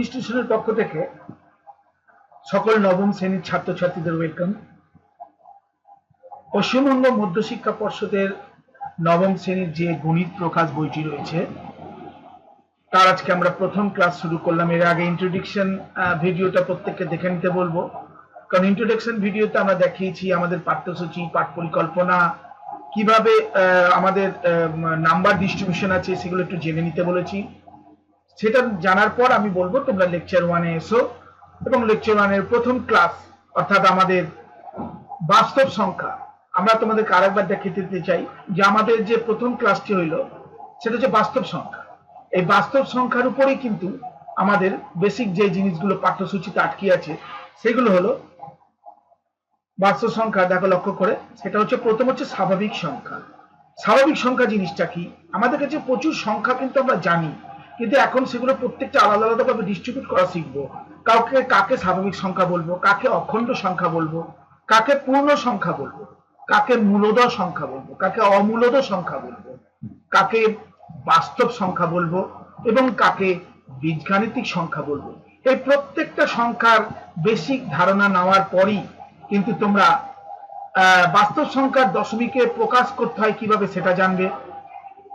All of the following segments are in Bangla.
ইনস্টিটিউশনের পক্ষ থেকে সকল নবম শ্রেণির ছাত্রছাত্রীদের ওয়েলকাম পশ্চিমবঙ্গ মধ্যশিক্ষা পর্ষদের নবম শ্রেণির যে গণিত প্রকাশ বইটি রয়েছে, তার আজকে আমরা প্রথম ক্লাস শুরু করলাম। এর আগে ইন্ট্রোডিকশন ভিডিওটা প্রত্যেককে দেখে নিতে বলব। কারণ ইন্ট্রোডাকশন ভিডিওতে আমরা দেখিয়েছি আমাদের পাঠ্যসূচি, পাঠ পরিকল্পনা, কীভাবে আমাদের নাম্বার ডিস্ট্রিবিউশন আছে সেগুলো একটু জেনে নিতে বলেছি। সেটা জানার পর আমি বলব তোমরা লেকচার ওয়ানে এসো এবং লেকচার ওয়ানের প্রথম ক্লাস অর্থাৎ আমাদের বাস্তব সংখ্যা, আমরা তোমাদেরকে আরেকবার দেখিয়ে দিতে চাই যে আমাদের যে প্রথম ক্লাসটি হইল, সেটা হচ্ছে বাস্তব সংখ্যা। এই বাস্তব সংখ্যার উপরেই কিন্তু আমাদের বেসিক যে জিনিসগুলো পাঠ্যসূচিতে আটকে আছে, সেগুলো হলো বাস্তব সংখ্যা, দেখো লক্ষ্য করে, সেটা হচ্ছে প্রথম হচ্ছে স্বাভাবিক সংখ্যা। স্বাভাবিক সংখ্যা জিনিসটা কি? আমাদের কাছে প্রচুর সংখ্যা কিন্তু আমরা জানি। কিন্তু এখন সেগুলো প্রত্যেকটা আলাদা আলাদা ভাবে ডিস্ট্রিবিউট করা শিখব। কাউকে, কাকে স্বাভাবিক সংখ্যা বলব, কাকে অখণ্ড সংখ্যা বলব, কাকে পূর্ণ সংখ্যা বলব, কাকে মূলদ সংখ্যা বলব, কাকে অমূলদ সংখ্যা বলব, কাকে বাস্তব সংখ্যা বলব এবং কাকে বীজগাণিতিক সংখ্যা বলব। এই প্রত্যেকটা সংখ্যার বেসিক ধারণা নেওয়ার পরই কিন্তু তোমরা বাস্তব সংখ্যার দশমিকে প্রকাশ করতে হয় কীভাবে সেটা জানবে।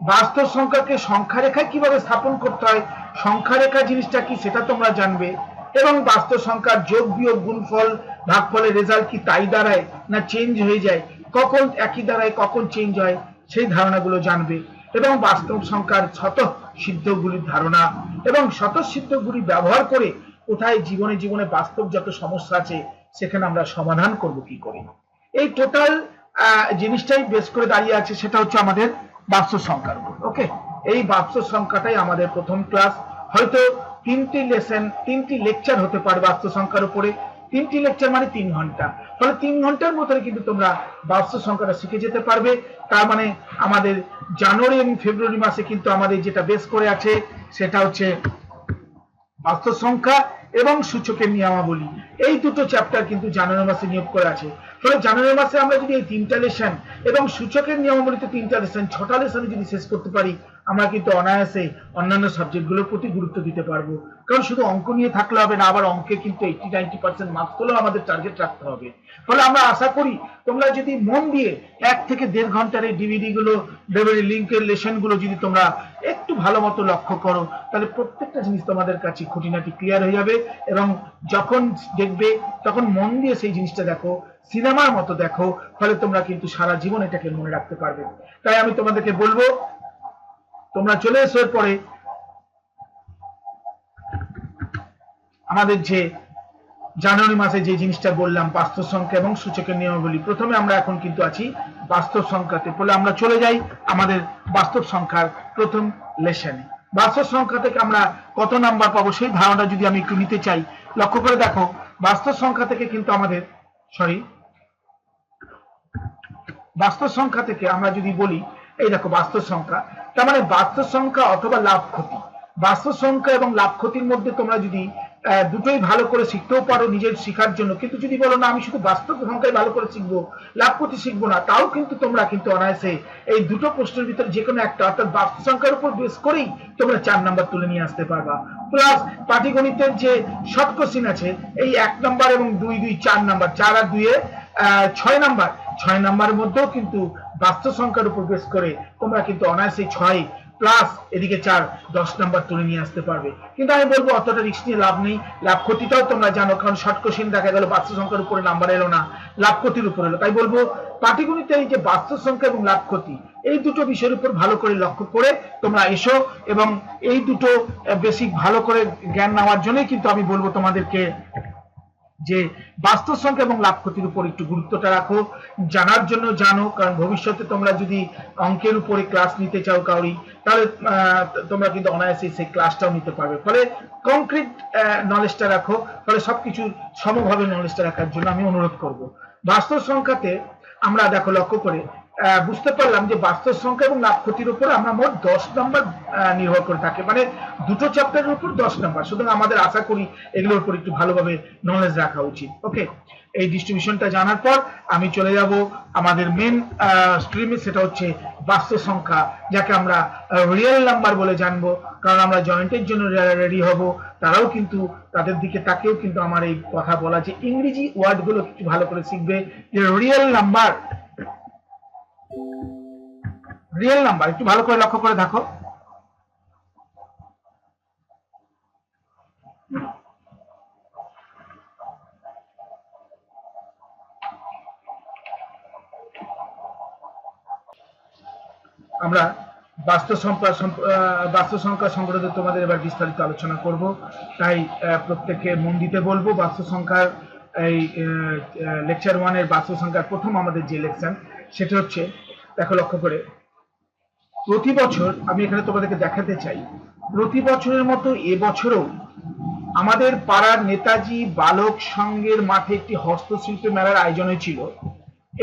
বাস্তব সংখ্যাকে সংখ্যা রেখায় কীভাবে স্থাপন করতে হয় সংখ্যা রেখা জিনিসটা কি সেটা তোমরা জানবে। এবং বাস্তব সংখ্যার যোগ, বিয়োগ, গুণফল, ভাগফলের রেজাল্ট কি তাই দাঁড়ায় না চেঞ্জ হয়ে যায়, কখন একই দাঁড়ায়, কখন চেঞ্জ হয়, সেই ধারণাগুলো জানবে। এবং বাস্তব সংখ্যার শত সিদ্ধগুলির ধারণা এবং শত সিদ্ধগুলি ব্যবহার করে কোথায় জীবনে জীবনে বাস্তব যত সমস্যা আছে, সেখানে আমরা সমাধান করব কি করে। এই টোটাল জিনিসটাই বেশ করে দাঁড়িয়ে আছে, সেটা হচ্ছে আমাদের বাস্তব সংখ্যার উপর ওকে এই বাস্তব সংখ্যাটাই আমাদের প্রথম ক্লাস হয়তো তিনটি লেসন তিনটি লেকচার হতে পারে বাস্তব সংখ্যার উপরে। তিনটি লেকচার মানে তিন ঘণ্টা। ফলে তিন ঘণ্টার মধ্যে কিন্তু তোমরা বাস্তব সংখ্যাটা শিখে যেতে পারবে। তার মানে আমাদের জানুয়ারি এবং ফেব্রুয়ারি মাসে কিন্তু আমাদের যেটা বেশ করে আছে, সেটা হচ্ছে বাস্তব সংখ্যা এবং সূচকের নিয়মাবলী। এই দুটো চ্যাপ্টার কিন্তু জানুয়ারি মাসে নিয়োগ করা আছে। ফলে জানুয়ারি মাসে আমরা যদি এই তিনটা লেসন এবং সূচকের নিয়মাবলীতে তিনটা লেসন ছটা লেসনে যদি শেষ করতে পারি, আমরা কিন্তু অনায়াসে অন্যান্য সাবজেক্টগুলোর প্রতি গুরুত্ব দিতে পারব। কারণ শুধু অঙ্ক নিয়ে থাকলে হবে না, আবার অঙ্কে কিন্তু এইটি নাইনটি পার্সেন্ট মার্কস তোলেও আমাদের টার্গেট রাখতে হবে। ফলে আমরা আশা করি তোমরা যদি মন দিয়ে এক থেকে দেড় ঘণ্টার এই ডিভিডি গুলো লিঙ্কের লেসনগুলো যদি তোমরা একটু ভালো মতো লক্ষ্য করো, তাহলে প্রত্যেকটা জিনিস তোমাদের কাছে খুঁটিনাটি ক্লিয়ার হয়ে যাবে। এবং যখন দেখবে, তখন মন দিয়ে সেই জিনিসটা দেখো, সিনেমার মতো দেখো, ফলে তোমরা কিন্তু সারা জীবন এটাকে মনে রাখতে পারবে। তাই আমি তোমাদেরকে বলব, তোমরা চলে এসো পরে আমাদের যে জানুয়ারি মাসে যে জিনিসটা বললাম, বাস্তব সংখ্যা এবং সূচকের নিয়মাবলী, প্রথমে আমরা এখন কিন্তু আছি বাস্তব সংখ্যাতে। ফলে আমরা চলে যাই আমাদের বাস্তব সংখ্যার প্রথম লেসনে বাস্তব সংখ্যা থেকে আমরা কত নাম্বার পাবো সেই ধারণা যদি আমি একটু নিতে চাই, লক্ষ্য করে দেখো বাস্তব সংখ্যা থেকে কিন্তু আমাদের সরি বাস্তব সংখ্যা থেকে আমরা যদি বলি, এই দেখো বাস্তব সংখ্যা তার মানে বাস্তব সংখ্যা অথবা লাভ ক্ষতি। বাস্তব সংখ্যা এবং লাভ ক্ষতির মধ্যে তোমরা যদি দুটোই ভালো করে শিখতেও পারো নিজের শেখার জন্য। কিন্তু যদি বলো না আমি শুধু বাস্তব সংখ্যায় ভালো করে শিখব লাভ ক্ষতি শিখব না তাও কিন্তু তোমরা কিন্তু অনায়াসে এই দুটো প্রশ্নের ভিতরে যে কোনো একটা অর্থাৎ বাস্তব সংখ্যার উপর বেস করেই তোমরা চার নাম্বার তুলে নিয়ে আসতে পারবা। প্লাস পাটিগণিতের যে শর্ট কোশ্চিন আছে এই এক নাম্বার এবং দুই দুই চার নাম্বার চার আর আহ, ছয় নাম্বার ছয় নাম্বারের মধ্যেও কিন্তু বাস্তব সংখ্যার উপর বেস করে তোমরা কিন্তু অনায়াসে ছয় প্লাস এদিকে চার, দশ নাম্বার তুলে নিয়ে আসতে পারবে। কিন্তু আমি বলব, অতটা রিস্ক নিয়ে লাভ নেই। লাভ ক্ষতিটাও তোমরা জানো, কারণ শর্ট কোশ্চিন দেখা গেল বাস্তব সংখ্যার উপরে নাম্বার এলো না, লাভ ক্ষতির উপর এলো। তাই বলব, পাটিগণিতে এই যে বাস্তব সংখ্যা এবং লাভ ক্ষতি, এই দুটো বিষয়ের উপর ভালো করে লক্ষ্য করে তোমরা এসো এবং এই দুটো বেসিক ভালো করে জ্ঞান নেওয়ার জন্যই কিন্তু আমি বলব তোমাদেরকে যে বাস্তব সংখ্যা এবং লাভ ক্ষতির উপর একটু গুরুত্বটা রাখো, জানার জন্য জানো, কারণ ভবিষ্যতে তোমরা যদি অঙ্কের উপরে ক্লাস নিতে চাও কাউরি, তাহলে তোমরা কিন্তু অনায়াসে সেই ক্লাসটাও নিতে পারবে। ফলে কংক্রিট নলেজটা রাখো, ফলে সবকিছু সমভাবে নলেজটা রাখার জন্য আমি অনুরোধ করব। বাস্তব সংখ্যাতে আমরা দেখো লক্ষ্য করে বুঝতে পারলাম যে বাস্তব সংখ্যা এবং লাভ ক্ষতির উপর আমরা মোট দশ নম্বর নির্ভর করে থাকে। মানে দুটো চ্যাপ্টারের উপর দশ নম্বর। সুতরাং আমাদের আশা করি এগুলোর উপর একটু ভালোভাবে নলেজ রাখা উচিত। ওকে এই ডিস্ট্রিবিউশনটা জানার পর আমি চলে যাব আমাদের মেন স্ট্রিমে সেটা হচ্ছে বাস্তব সংখ্যা, যাকে আমরা রিয়েল নাম্বার বলে জানব। কারণ আমরা জয়েন্টের জন্য রেডি হব। তারাও কিন্তু তাদের দিকে তাকেও কিন্তু আমার এই কথা বলা যে ইংরেজি ওয়ার্ডগুলো একটু ভালো করে শিখবে যে রিয়েল নাম্বার রিয়েল নাম্বার একটু ভালো করে লক্ষ্য করে দেখো। আমরা বাস্তব সংখ্যা বাস্তব সংখ্যা সংক্রান্ত তোমাদের এবার বিস্তারিত আলোচনা করব। তাই প্রত্যেককে মন দিতে বলব বাস্তব সংখ্যার এই লেকচার ওয়ানের বাস্তব সংখ্যার প্রথম আমাদের যে লেকচার সেটা হচ্ছে দেখো লক্ষ্য করে। প্রতি বছর আমি এখানে তোমাদেরকে দেখাতে চাই, প্রতি বছরের মতো এবছরও আমাদের পাড়ার নেতাজি বালক সংঘের মাঠে একটি হস্তশিল্প মেলার আয়োজন হয়েছিল।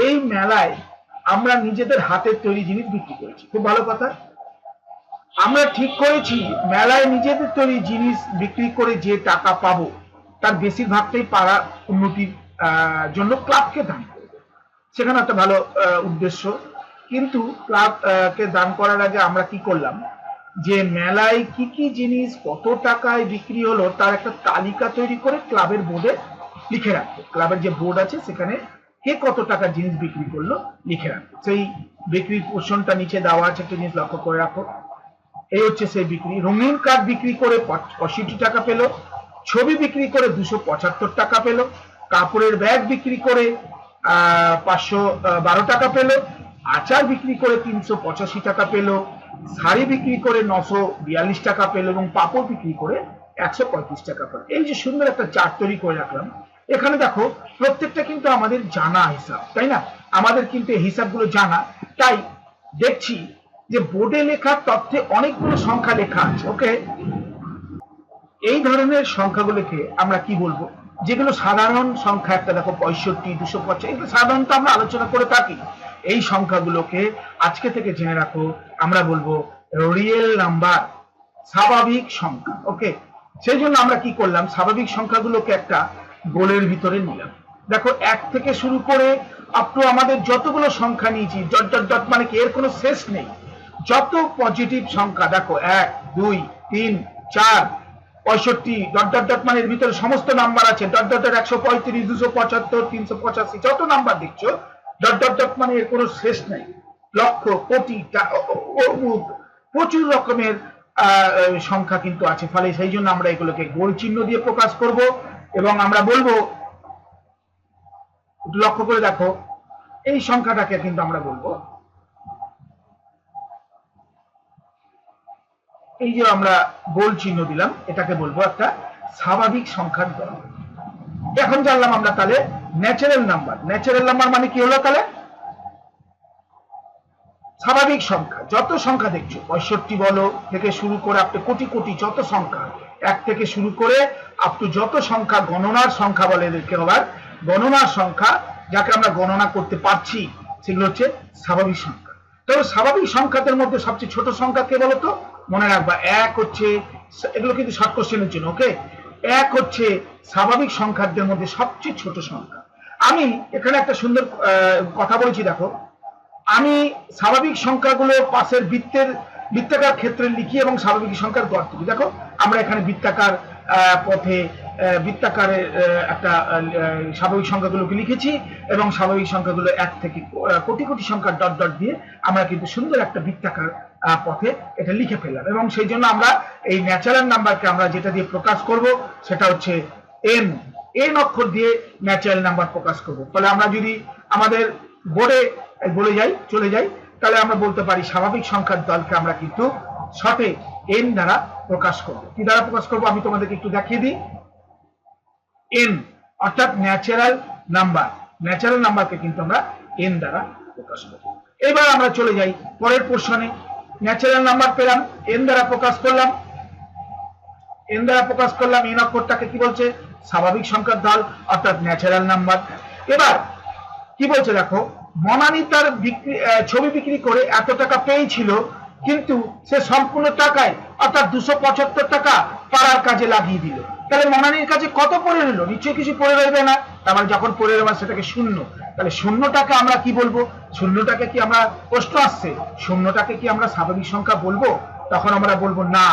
এই মেলায় আমরা নিজেদের হাতের তৈরি জিনিস বিক্রি করেছি। খুব ভালো কথা। আমরা ঠিক করেছি, মেলায় নিজেদের তৈরি জিনিস বিক্রি করে যে টাকা পাবো, তার বেশিরভাগটাই পাড়া উন্নতির জন্য ক্লাবকে দান করব। সেখানে একটা ভালো উদ্দেশ্য। কিন্তু ক্লাব কে দান করার আগে আমরা কি করলাম? যে মেলায় কি কি জিনিস, কত টাকায় বিক্রি হলো, তার একটা তালিকা তৈরি করে ক্লাবের বোর্ডে লিখে রাখব। ক্লাবের যে বোর্ড আছে, সেখানে কে কত টাকার জিনিস বিক্রি করল, লিখে রাখব। সেই বিক্রির পোর্শনটা নিচে দেওয়া আছে, একটা জিনিস লক্ষ্য করে রাখো। এই হচ্ছে সেই বিক্রি। রঙিন কার্ড বিক্রি করে পঁয়ষট্টি টাকা পেল। ছবি বিক্রি করে দুশো পঁচাত্তর টাকা পেল। কাপড়ের ব্যাগ বিক্রি করে পাঁচশো বারো টাকা পেল। আচার বিক্রি করে তিনশো পঁচাশি টাকা পেল, শাড়ি বিক্রি করে নশো বিয়াল্লিশ টাকা পেল এবং পাপড় বিক্রি করে একশো পঁয়ত্রিশ টাকা পেল। এই যে সুন্দর একটা চার্ট তৈরি করে রাখলাম। এখানে দেখো, প্রত্যেকটা কিন্তু আমাদের জানা হিসাব, তাই না? আমাদের কিন্তু এই হিসাবগুলো জানা। তাই দেখছি যে বোর্ডে লেখার তথ্যে অনেকগুলো সংখ্যা লেখা আছে, ওকে? এই ধরনের সংখ্যাগুলোকে আমরা কি বলব? যেগুলো সাধারণ সংখ্যা, একটা দেখো পঁয়ষট্টি, দুশো পঞ্চাশ এগুলো সাধারণত আমরা আলোচনা করে থাকি। এই সংখ্যাগুলোকে আজকে থেকে জেনে রাখো। আমরা বলব রিয়েল নাম্বার স্বাভাবিক সংখ্যা ওকে সেই জন্য আমরা কি করলাম? স্বাভাবিক সংখ্যাগুলোকে একটা গোলের ভিতরে নিলাম। দেখো, এক থেকে শুরু করে আপ টু আমাদের যতগুলো সংখ্যা নিয়েছি ডট ডট ডট মানে কি? এর কোনো শেষ নেই। যত পজিটিভ সংখ্যা, দেখো, এক, দুই, তিন, চার, পঁয়ষট্টি ডট ডট ডট মানে এর ভিতরে সমস্ত নাম্বার আছে। ডট ডট ডট একশো পঁয়ত্রিশ, দুশো পঁচাত্তর, তিনশো পঁচাশি, যত নাম্বার দেখছ ডট মানে এর কোনো শেষ নেই। লক্ষ, কোটি প্রচুর রকমের সংখ্যা কিন্তু আছে। ফলে সেই জন্য আমরা এগুলোকে গোল চিহ্ন দিয়ে প্রকাশ করব এবং আমরা বলব লক্ষ্য করে দেখো, এই সংখ্যাটাকে কিন্তু আমরা বলব। এই যে আমরা গোল চিহ্ন দিলাম, এটাকে বলব একটা স্বাভাবিক সংখ্যার দল এখন জানলাম আমরা তাহলে ন্যাচারাল নাম্বার ন্যাচারাল নাম্বার মানে কি হলো তাহলে? স্বাভাবিক সংখ্যা। যত সংখ্যা দেখছ, পঁয়ষট্টি বলো থেকে শুরু করে আপনি কোটি কোটি যত সংখ্যা, এক থেকে শুরু করে আপ টু যত সংখ্যা গণনার সংখ্যা বলে এদেরকে আবার। গণনার সংখ্যা, যাকে আমরা গণনা করতে পারছি, সেগুলো হচ্ছে স্বাভাবিক সংখ্যা। তবে স্বাভাবিক সংখ্যাদের মধ্যে সবচেয়ে ছোট সংখ্যা কে বলতো? মনে রাখবা, এক হচ্ছে এগুলো কিন্তু শর্ট কোশ্চেনের জন্য ওকে এক হচ্ছে স্বাভাবিক সংখ্যাদের মধ্যে সবচেয়ে ছোট সংখ্যা। আমি এখানে একটা সুন্দর কথা বলেছি দেখো। আমি স্বাভাবিক সংখ্যাগুলো পাশের বৃত্তের বৃত্তাকার ক্ষেত্রে লিখি এবং স্বাভাবিক সংখ্যার গড় তুলি। দেখো আমরা এখানে বৃত্তাকার পথে আহ, একটা স্বাভাবিক সংখ্যাগুলোকে লিখেছি এবং স্বাভাবিক সংখ্যাগুলো এক থেকে কোটি কোটি সংখ্যার ডট ডট দিয়ে আমরা কিন্তু সুন্দর একটা বৃত্তাকার পথে এটা লিখে ফেললাম। এবং সেই জন্য আমরা এই ন্যাচারাল নাম্বারকে আমরা যেটা দিয়ে প্রকাশ করব সেটা হচ্ছে এন এন অক্ষর দিয়ে ন্যাচারাল নাম্বার প্রকাশ করব। ফলে আমরা যদি আমাদের বোর্ডে বলে যাই, চলে যাই, তাহলে আমরা বলতে পারি স্বাভাবিক সংখ্যার দলকে আমরা কিন্তু শর্টে এন দ্বারা প্রকাশ করব। কি দ্বারা প্রকাশ করব? আমি তোমাদেরকে একটু দেখিয়ে দিই। এন অর্থাৎ ন্যাচারাল নাম্বার ন্যাচারাল নাম্বারকে কিন্তু আমরা এন দ্বারা প্রকাশ করব। এবার আমরা চলে যাই পরের পোর্শনে ন্যাচারাল নাম্বার পেলাম এন দ্বারা প্রকাশ করলাম। এন দ্বারা প্রকাশ করলাম এন অক্ষরটাকে কি বলছে? স্বাভাবিক সংখ্যার দল, অর্থাৎ ন্যাচারাল নাম্বার এবার, কি বলছে দেখো, মনানি তার বিক্রি ছবি বিক্রি করে এত টাকা পেয়েছিল, কিন্তু সে সম্পূর্ণ টাকায়, অর্থাৎ দুশো পঁচাত্তর টাকা পাড়ার কাজে লাগিয়ে দিল। তাহলে মনানির কাছে কত পড়ে রইল? নিশ্চয়ই কিছু পড়ে রইবে না। তার মানে যখন পড়ে রইবে সেটাকে শূন্য। তাহলে শূন্যটাকে আমরা কি বলব? শূন্যটাকে কি আমরা প্রশ্ন আসছে? শূন্যটাকে কি আমরা স্বাভাবিক সংখ্যা বলব? তখন আমরা বলব না,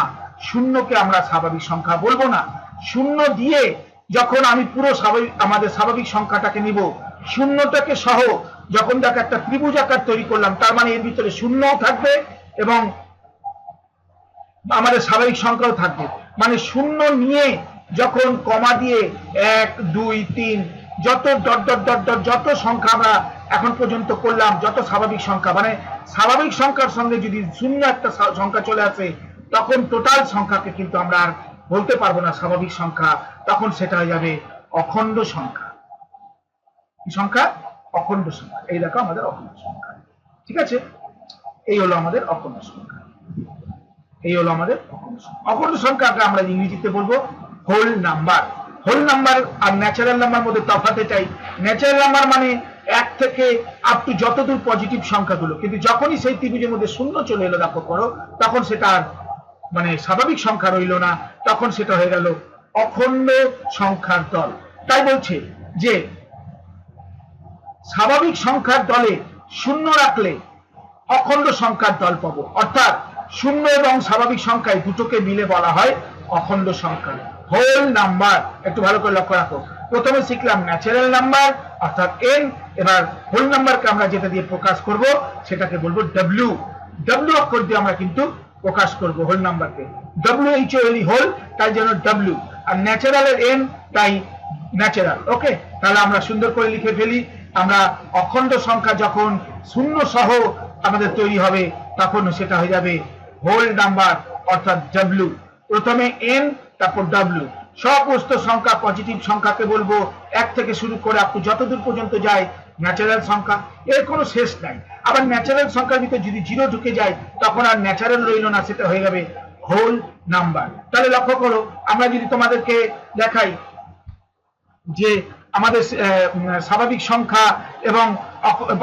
শূন্যকে আমরা স্বাভাবিক সংখ্যা বলব না। শূন্য দিয়ে যখন আমি পুরো স্বাভাবিক, আমাদের স্বাভাবিক সংখ্যাটাকে নিব, শূন্যটাকে সহ, যখন দেখো একটা ত্রিভুজ আকার তৈরি করলাম, তার মানে এর ভিতরে শূন্যও থাকবে এবং আমাদের স্বাভাবিক সংখ্যাও থাকবে। মানে শূন্য নিয়ে যখন কমা দিয়ে এক, দুই, তিন, যত ডট ডট ডট ডট, যত সংখ্যা আমরা এখন পর্যন্ত করলাম, যত স্বাভাবিক সংখ্যা মানে স্বাভাবিক সংখ্যার সঙ্গে যদি শূন্য একটা সংখ্যা চলে আসে, তখন টোটাল সংখ্যাকে কিন্তু আমরা আর বলতে পারব না, স্বাভাবিক সংখ্যা তখন সেটা হয়ে যাবে অখণ্ড সংখ্যা। কি সংখ্যা? অখণ্ড সংখ্যা। এই দেখো আমাদের অখণ্ড সংখ্যা। ঠিক আছে? এই হলো আমাদের অখণ্ড সংখ্যা। এই হলো আমাদের অখণ্ড সংখ্যা। অখণ্ড সংখ্যাকে আমরা ইংরেজিতে বলব হোল নাম্বার হোল নাম্বার আর ন্যাচারাল নাম্বার মধ্যে তফাৎ এটাই ন্যাচারাল নাম্বার মানে এক থেকে আপ টু যতদূর পজিটিভ সংখ্যাগুলো। কিন্তু যখনই সেই ত্রিভুজের মধ্যে শূন্য চলে এলো, দেখো করো, তখন সেটা আর মানে স্বাভাবিক সংখ্যা রইল না। তখন সেটা হয়ে গেল অখণ্ড সংখ্যার দল। তাই বলছে যে স্বাভাবিক সংখ্যার দলে শূন্য রাখলে অখণ্ড সংখ্যার দল পাবো। অর্থাৎ শূন্য এবং স্বাভাবিক সংখ্যায় দুটোকে মিলে বলা হয় অখণ্ড সংখ্যা। Whole number. একটু ভালো করে লক্ষ্য রাখো। প্রথমে শিখলাম ন্যাচারাল নাম্বার অর্থাৎ এন এবার হোল নাম্বারকে আমরা যেটা দিয়ে প্রকাশ করব, সেটাকে বলব ডব্লিউ ডব্লিউ অক্ষর দিয়ে আমরা কিন্তু প্রকাশ করব whole নাম্বারকে। W H O L whole, তাই জন্য ডব্লিউ আর ন্যাচারালের এন তাই ন্যাচারাল ওকে তাহলে আমরা সুন্দর করে লিখে ফেলি। আমরা অখণ্ড সংখ্যা যখন শূন্য সহ আমাদের তৈরি হবে, তখন সেটা হয়ে যাবে হোল নাম্বার অর্থাৎ ডব্লিউ প্রথমে এন তারপর ডব্লিউ সমস্ত সংখ্যা পজিটিভ সংখ্যাকে বলব, এক থেকে শুরু করে আপনি যতদূর পর্যন্ত যায় ন্যাচারাল সংখ্যা। এর কোনো শেষ নাই। আবার ন্যাচারাল সংখ্যার ভিতরে যদি জিরো ঢুকে যায়, তখন আর ন্যাচারাল রইল না, সেটা হয়ে যাবে হোল নাম্বার তাহলে লক্ষ্য করো, আমরা যদি তোমাদেরকে দেখাই যে আমাদের স্বাভাবিক সংখ্যা এবং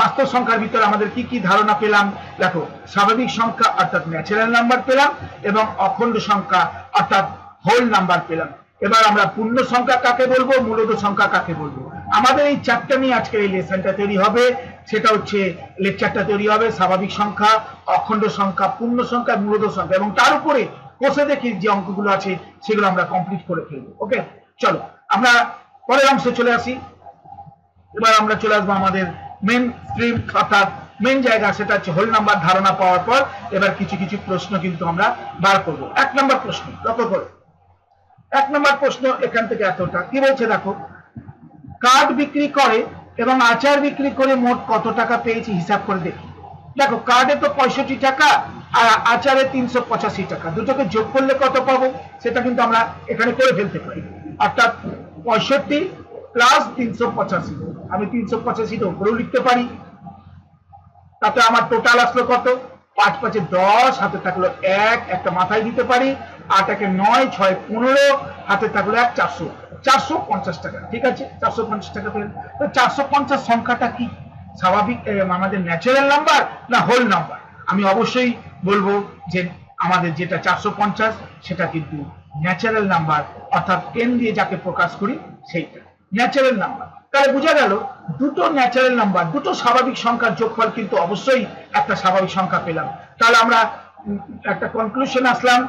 বাস্তব সংখ্যার ভিতরে আমাদের কি কি ধারণা পেলাম? দেখো, স্বাভাবিক সংখ্যা অর্থাৎ ন্যাচারাল নাম্বার পেলাম এবং অখণ্ড সংখ্যা অর্থাৎ হোল নাম্বার পেলাম। এবার আমরা পূর্ণ সংখ্যা কাকে বলব? মূলত সংখ্যা কাকে বলব? আমাদের এই চারটা নিয়ে আজকের এই লেসনটা তৈরি হবে। সেটা হচ্ছে লেকচারটা তৈরি হবে, স্বাভাবিক সংখ্যা, অখণ্ড সংখ্যা, পূর্ণ সংখ্যা মূলত সংখ্যা এবং তার উপরে কোষে দেখি যে অঙ্কগুলো আছে সেগুলো আমরা কমপ্লিট করে ফেলব ওকে চলো, আমরা পরের অংশে চলে আসি। এবার আমরা চলে আসব আমাদের মেন স্ট্রিম অর্থাৎ মেন জায়গা সেটা হচ্ছে হোল নাম্বার ধারণা পাওয়ার পর এবার কিছু কিছু প্রশ্ন কিন্তু আমরা বার করব। এক নম্বর প্রশ্ন, লক্ষ্য করো। এক নম্বর প্রশ্ন এখান থেকে এতটা। কি বলছে দেখো? কার্ড বিক্রি করে এবং আচার বিক্রি করে মোট কত টাকা পেয়েছি হিসাব করে দেখি দেখো কার্ডে তো পঁয়ষট্টি টাকা আর আচারে তিনশো পঁচাশি টাকা। দুটোকে যোগ করলে কত পাবো? সেটা কিন্তু আমরা এখানে করে ফেলতে পারি। অর্থাৎ পঁয়ষট্টি প্লাস তিনশো পঁচাশি। আমি তিনশো পঁচাশিটা উপরেও লিখতে পারি। তাতে আমার টোটাল আসলো কত? পাঁচ পাঁচে দশ, হাতে থাকল এক, একটা মাথায় দিতে পারি। আট একে নয়, ছয় পনেরো, হাতে থাকল এক, চারশো। চারশো পঞ্চাশ টাকা। ঠিক আছে? চারশো পঞ্চাশ টাকা পেলেন তো চারশো পঞ্চাশ সংখ্যাটা কি? স্বাভাবিক আমাদের ন্যাচারাল নাম্বার না হোল নাম্বার আমি অবশ্যই বলব যে আমাদের যেটা চারশো পঞ্চাশ, সেটা কিন্তু ন্যাচারাল নাম্বার অর্থাৎ টেন দিয়ে যাকে প্রকাশ করি, সেইটা। ন্যাচারাল নাম্বার তাহলে বোঝা গেল, দুটো ন্যাচারাল নাম্বার দুটো স্বাভাবিক সংখ্যার যোগফল কিন্তু অবশ্যই একটা স্বাভাবিক সংখ্যা পেলাম। তাহলে আমরা একটা কনক্লুশন আসলাম।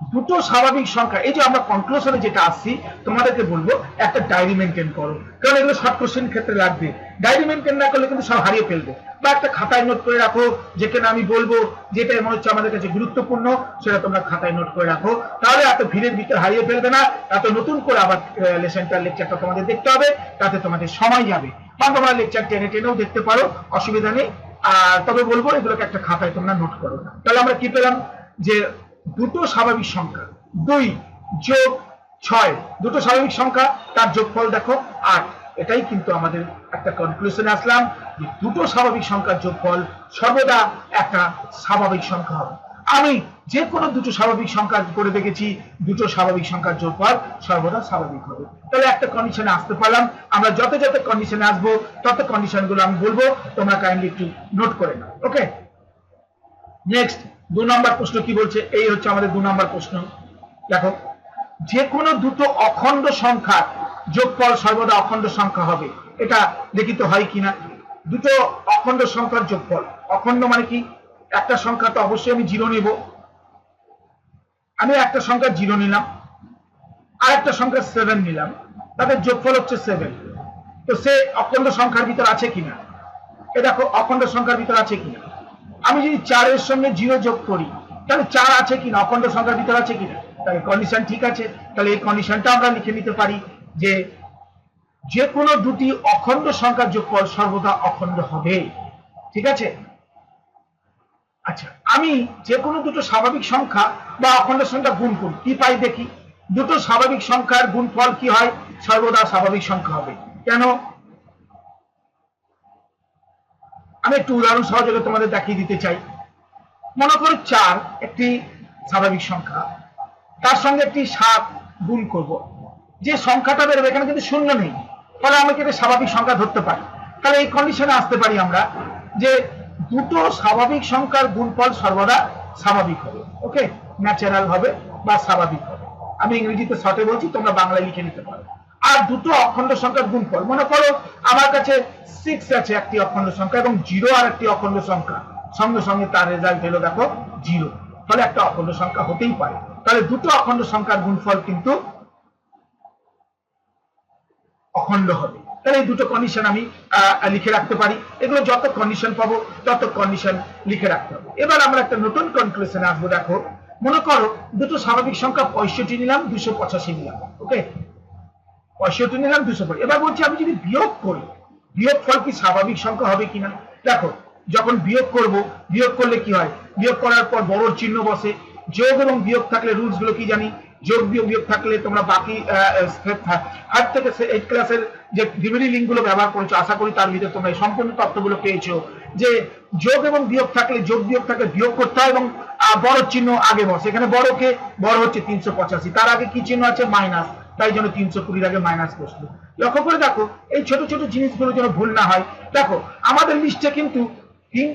দুটো স্বাভাবিক সংখ্যা। এই যে আমরা কনক্লুশনে যেটা আসছি, তোমাদেরকে বলব, একটা ডায়েরি মেনটেন করো। কারণ এগুলো শর্ট কোশ্চেন ক্ষেত্রে লাগবে। ডায়েরি মেনটেন না করলে কিন্তু সব হারিয়ে ফেলবে। বা একটা খাতায় নোট করে রাখো, যেখানে আমি বলব, যেটা মনে হচ্ছে আমাদের কাছে গুরুত্বপূর্ণ, সেটা তোমরা খাতায় নোট করে রাখো। তাহলে এত ভিড়ের ভিতরে হারিয়ে ফেলবে না, এত নতুন করে আবার লেসনটার লেকচারটা তোমাদের দেখতে হবে, তাতে তোমাদের সময় যাবে। বা তোমরা লেকচার টেনে টেনেও দেখতে পারো, অসুবিধা নেই। আর তবে বলব, এগুলোকে একটা খাতায় তোমরা নোট করো। তাহলে আমরা কি পেলাম? যে দুটো স্বাভাবিক সংখ্যা। দুই যোগ ছয়। দুটো স্বাভাবিক সংখ্যা, তার যোগফল দেখো আট। এটাই কিন্তু আমাদের একটা কনক্লুশনে আসলাম যে দুটো স্বাভাবিক সংখ্যার যোগফল সর্বদা একটা স্বাভাবিক সংখ্যা হবে। আমি যে কোনো দুটো স্বাভাবিক সংখ্যা করে দেখেছি, দুটো স্বাভাবিক সংখ্যার যোগফল সর্বদা স্বাভাবিক হবে। তাহলে একটা কন্ডিশনে আসতে পারলাম। আমরা যত যত কন্ডিশনে আসব, তত কন্ডিশনগুলো আমি বলব, তোমরা কাইন্ডলি একটু নোট করে নাও। ওকে নেক্সট দু নম্বর প্রশ্ন কি বলছে? এই হচ্ছে আমাদের দু নম্বর প্রশ্ন। দেখো যে কোনো দুটো অখণ্ড সংখ্যার যোগফল সর্বদা অখণ্ড সংখ্যা হবে। এটা লিখিত হয় কিনা? দুটো অখণ্ড সংখ্যার যোগফল। অখণ্ড মানে কি? একটা সংখ্যা তো অবশ্যই আমি জিরো নেব। আমি একটা সংখ্যা জিরো নিলাম। আর একটা সংখ্যা সেভেন নিলাম। তাদের যোগফল হচ্ছে সেভেন তো সে অখণ্ড সংখ্যার ভিতর আছে কিনা? এ দেখো, অখণ্ড সংখ্যার ভিতর আছে কিনা? আমি যদি চারের সঙ্গে জিরো যোগ করি, তাহলে চার আছে কিনা অখণ্ড সংখ্যার ভিতর আছে কিনা তাহলে কন্ডিশন ঠিক আছে। তাহলে এই কন্ডিশনটা আমরা লিখে নিতে পারি যে যে কোনো দুটি অখণ্ড সংখ্যার যোগফল সর্বদা অখণ্ড হবে। ঠিক আছে? আচ্ছা আমি যে কোনো দুটো স্বাভাবিক সংখ্যা বা অখণ্ড সংখ্যা গুণ করি, কি পাই দেখি? দুটো স্বাভাবিক সংখ্যার গুণফল কি হয়? সর্বদা স্বাভাবিক সংখ্যা হবে। কেন? আমি একটু উদাহরণ সহযোগে তোমাদের দেখিয়ে দিতে চাই। মনে করো চার একটি স্বাভাবিক সংখ্যা। তার সঙ্গে একটি সাত গুণ করব। যে সংখ্যাটা বেরোবে, এখানে কিন্তু শূন্য নেই। ফলে আমাকে এটা স্বাভাবিক সংখ্যা ধরতে পারি। তাহলে এই কন্ডিশনে আসতে পারি আমরা যে দুটো স্বাভাবিক সংখ্যার গুণফল সর্বদা স্বাভাবিক হবে। ওকে ন্যাচারাল হবে বা স্বাভাবিক হবে। আমি ইংরেজিতে শর্টে বলছি, তোমরা বাংলায় লিখে নিতে পারো। আর দুটো অখণ্ড সংখ্যার গুণফল। মনে করো আমার কাছে সিক্স আছে একটি অখণ্ড সংখ্যা এবং জিরো আর একটি অখণ্ড সংখ্যা। সঙ্গে সঙ্গে তার রেজাল্ট হলো দেখো জিরো ফলে একটা অখণ্ড সংখ্যা হতেই পারে। তাহলে দুটো অখণ্ড সংখ্যার গুণফল কিন্তু অখণ্ড হবে। তাহলে এই দুটো কন্ডিশন আমি লিখে রাখতে পারি। এগুলো যত কন্ডিশন পাবো, তত কন্ডিশন লিখে রাখতে হবে। এবার আমরা একটা নতুন কনক্লুশনে আসব দেখো। মনে করো দুটো স্বাভাবিক সংখ্যা পঁয়ষট্টি নিলাম, দুশো পঁচাশি নিলাম। ওকে পঁয়ষট্টি নিলাম দুশো পঁচাশি এবার বলছি আমি যদি বিয়োগ করি, বিয়োগ ফল কি স্বাভাবিক সংখ্যা হবে কিনা? দেখো, যখন বিয়োগ করব, বিয়োগ করলে কি হয়? বিয়োগ করার পর বড় চিহ্ন বসে। যোগ এবং বিয়োগ থাকলে রুলসগুলো কি জানি? যোগ, বিয়োগ বিয়োগ থাকলে তোমরা বাকি ফাইভ থেকে এইট ক্লাসের যে ডিভিডি ব্যবহার করেছ, আশা করি তার ভিতরে তোমরা এই সম্পূর্ণ তথ্যগুলো পেয়েছ। যে যোগ এবং বিয়োগ থাকলে যোগ, বিয়োগ থাকলে বিয়োগ করতে হয় এবং বড় চিহ্ন আগে বসে। এখানে বড়কে বড় হচ্ছে তিনশো পঁচাশি। তার আগে কি চিহ্ন আছে? মাইনাস তাই জন্য তিনশো কুড়ির আগে মাইনাস বসল। লক্ষ্য করে দেখো, এই ছোট ছোট জিনিসগুলো যেন ভুল না হয়। দেখো, আমাদের লিস্টে কিন্তু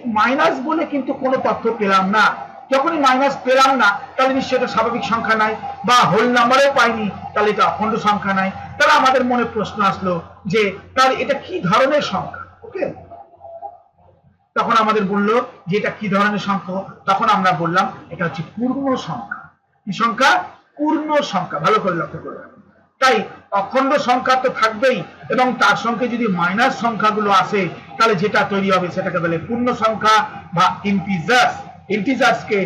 মাইনাস বলে কিন্তু কোনো তথ্য পেলাম না। যখনই মাইনাস পেলাম না, তাহলে নিশ্চয়ই এটা স্বাভাবিক সংখ্যা নাই বা হোল নাম্বারও পাইনি, তাহলে এটা অখণ্ড সংখ্যা নাই। তাহলে আমাদের মনে প্রশ্ন আসলো যে, তাহলে এটা কি ধরনের সংখ্যা? ওকে তখন আমাদের বলল যে, এটা কি ধরনের সংখ্যা? তখন আমরা বললাম, এটা হচ্ছে পূর্ণ সংখ্যা। কি সংখ্যা? পূর্ণ সংখ্যা। ভালো করে লক্ষ্য করে রাখো। তাই অখণ্ড সংখ্যা তো থাকবেই, এবং তার সঙ্গে যদি মাইনাস সংখ্যাগুলো আসে, তাহলে যেটা তৈরি হবে সেটাকে বলে পূর্ণ সংখ্যা বা ইন্টিজার্স ইন্টিজার্সকে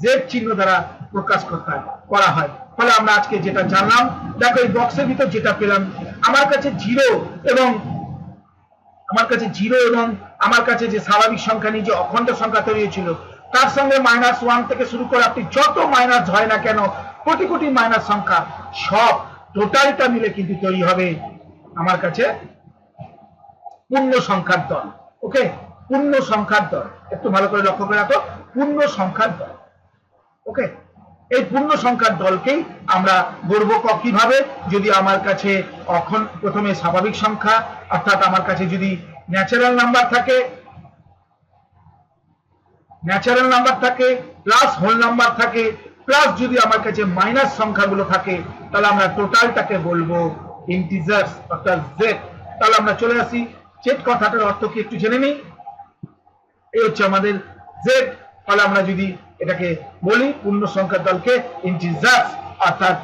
জেড চিহ্ন দ্বারা প্রকাশ করতে করা হয়। ফলে আমরা আজকে যেটা জানলাম, দেখো এই বক্সের ভিতর যেটা পেলাম, আমার কাছে জিরো এবং আমার কাছে জিরো এবং আমার কাছে যে স্বাভাবিক সংখ্যা নিয়ে যে অখণ্ড সংখ্যা তৈরি হয়েছিল, তার সঙ্গে মাইনাস ওয়ান থেকে শুরু করে আপনি যত মাইনাস হয় না কেন, কোটি কোটি মাইনাস সংখ্যা সব টোটালটা মিলে কিন্তু তৈরি হবে আমার কাছে পূর্ণ সংখ্যার দল। ওকে? পূর্ণ সংখ্যার দল। একটু ভালো করে লক্ষ্য করে রাখো। পূর্ণ সংখ্যার দল। ওকে? এই পূর্ণ সংখ্যার দলকেই আমরা গড়ব কীভাবে? যদি আমার কাছে অখন প্রথমে স্বাভাবিক সংখ্যা, অর্থাৎ আমার কাছে যদি ন্যাচারাল নাম্বার থাকে ন্যাচারাল নাম্বার থাকে প্লাস হোল নাম্বার থাকে প্লাস যদি আমার কাছে মাইনাস সংখ্যাগুলো থাকে, তাহলে আমরা টোটালটাকে বলব ইন্টিজার্স অর্থাৎ জেড তাহলে আমরা চলে আসি। জেড কথাটার অর্থ কি একটু জেনে নিই? এই হচ্ছে আমাদের জেড তাহলে আমরা যদি এটাকে বলি পূর্ণ সংখ্যার দলকে ইন্টিজার্স অর্থাৎ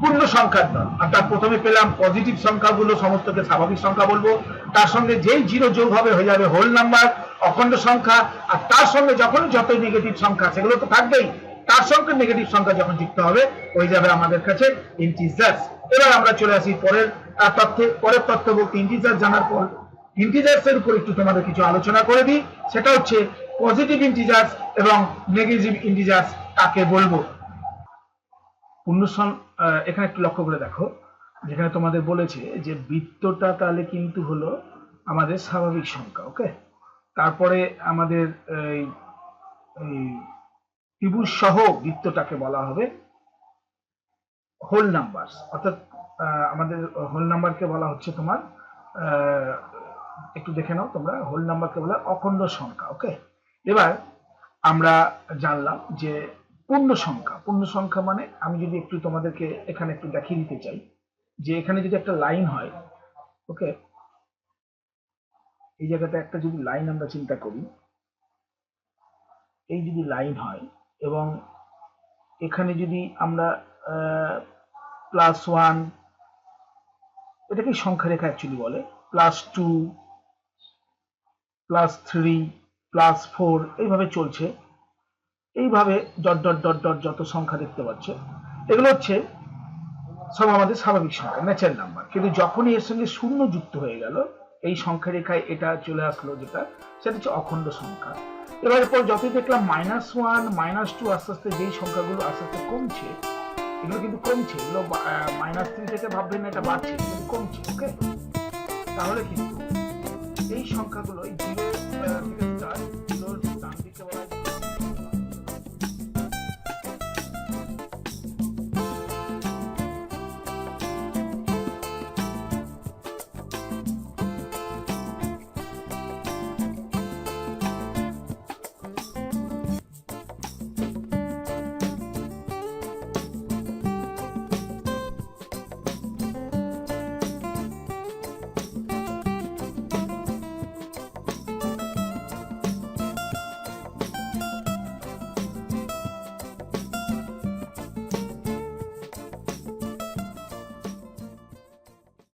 পূর্ণ সংখ্যার দল। অর্থাৎ প্রথমে পেলাম পজিটিভ সংখ্যাগুলো, সমস্তকে স্বাভাবিক সংখ্যা বলব। তার সঙ্গে যেই জিরো যোগ হবে, হয়ে যাবে হোল নাম্বার অখণ্ড সংখ্যা। আর তার সঙ্গে যখন যত নেগেটিভ সংখ্যা, সেগুলো তো থাকবেই। তার সঙ্গে নেগেটিভ সংখ্যা যখন যুক্ত হবে হয়ে যাবে আমাদের কাছে ইন্টিজার্স এবার আমরা চলে আসি পরের তথ্যে। পরের তথ্য বলতে ইন্টিজার্স জানার পর ইন্টিজার্স এর উপর একটু তোমাদের কিছু আলোচনা করে দিই। সেটা হচ্ছে পজিটিভ ইন্টিজার্স এবং নেগেটিভ ইন্টিজার্স কাকে বলব? পূর্ণসং এখানে একটু লক্ষ্য করে দেখো। যেখানে তোমাদের বলেছে যে বৃত্তটা তাহলে কিন্তু হলো আমাদের স্বাভাবিক সংখ্যা ওকে তারপরে আমাদের এই ত্রিভুজ সহ বৃত্তটাকে বলা হবে হোল নাম্বার অর্থাৎ আমাদের হোল নাম্বারকে বলা হচ্ছে তোমার একটু দেখে নাও তোমরা, হোল নাম্বারকে বলা অখণ্ড সংখ্যা ওকে এবার আমরা জানলাম যে পূর্ণ সংখ্যা পূর্ণ সংখ্যা মানে আমি যদি একটু তোমাদেরকে এখানে একটু দেখিয়ে দিতে চাই, যে এখানে যদি একটা লাইন হয় ওকে এই জায়গাটা একটা যদি লাইন আমরা চিন্তা করি, এই যদি লাইন হয় এবং এখানে যদি আমরা প্লাস ওয়ান এটাকে সংখ্যা রেখা অ্যাকচুয়ালি বলে plus two plus three plus four এইভাবে চলছে। এইভাবে ডট ডট ডট ডট যত সংখ্যা দেখতে পাচ্ছে, এগুলো হচ্ছে সব আমাদের স্বাভাবিক সংখ্যা ন্যাচারাল নাম্বার কিন্তু যখনই এর সঙ্গে শূন্য যুক্ত হয়ে গেল এই সংখ্যা রেখায় এটা চলে আসলো যেটা, সেটা হচ্ছে অখণ্ড সংখ্যা। এবার এরপর যতই দেখলাম মাইনাস ওয়ান মাইনাস টু আস্তে আস্তে যেই সংখ্যাগুলো আস্তে আস্তে কমছে, এগুলো কিন্তু কমছে, এগুলো মাইনাস থ্রি থেকে ভাববেন এটা বাড়ছে কিন্তু কমছে ওকে তাহলে কিন্তু এই সংখ্যাগুলো এই জিরো থেকে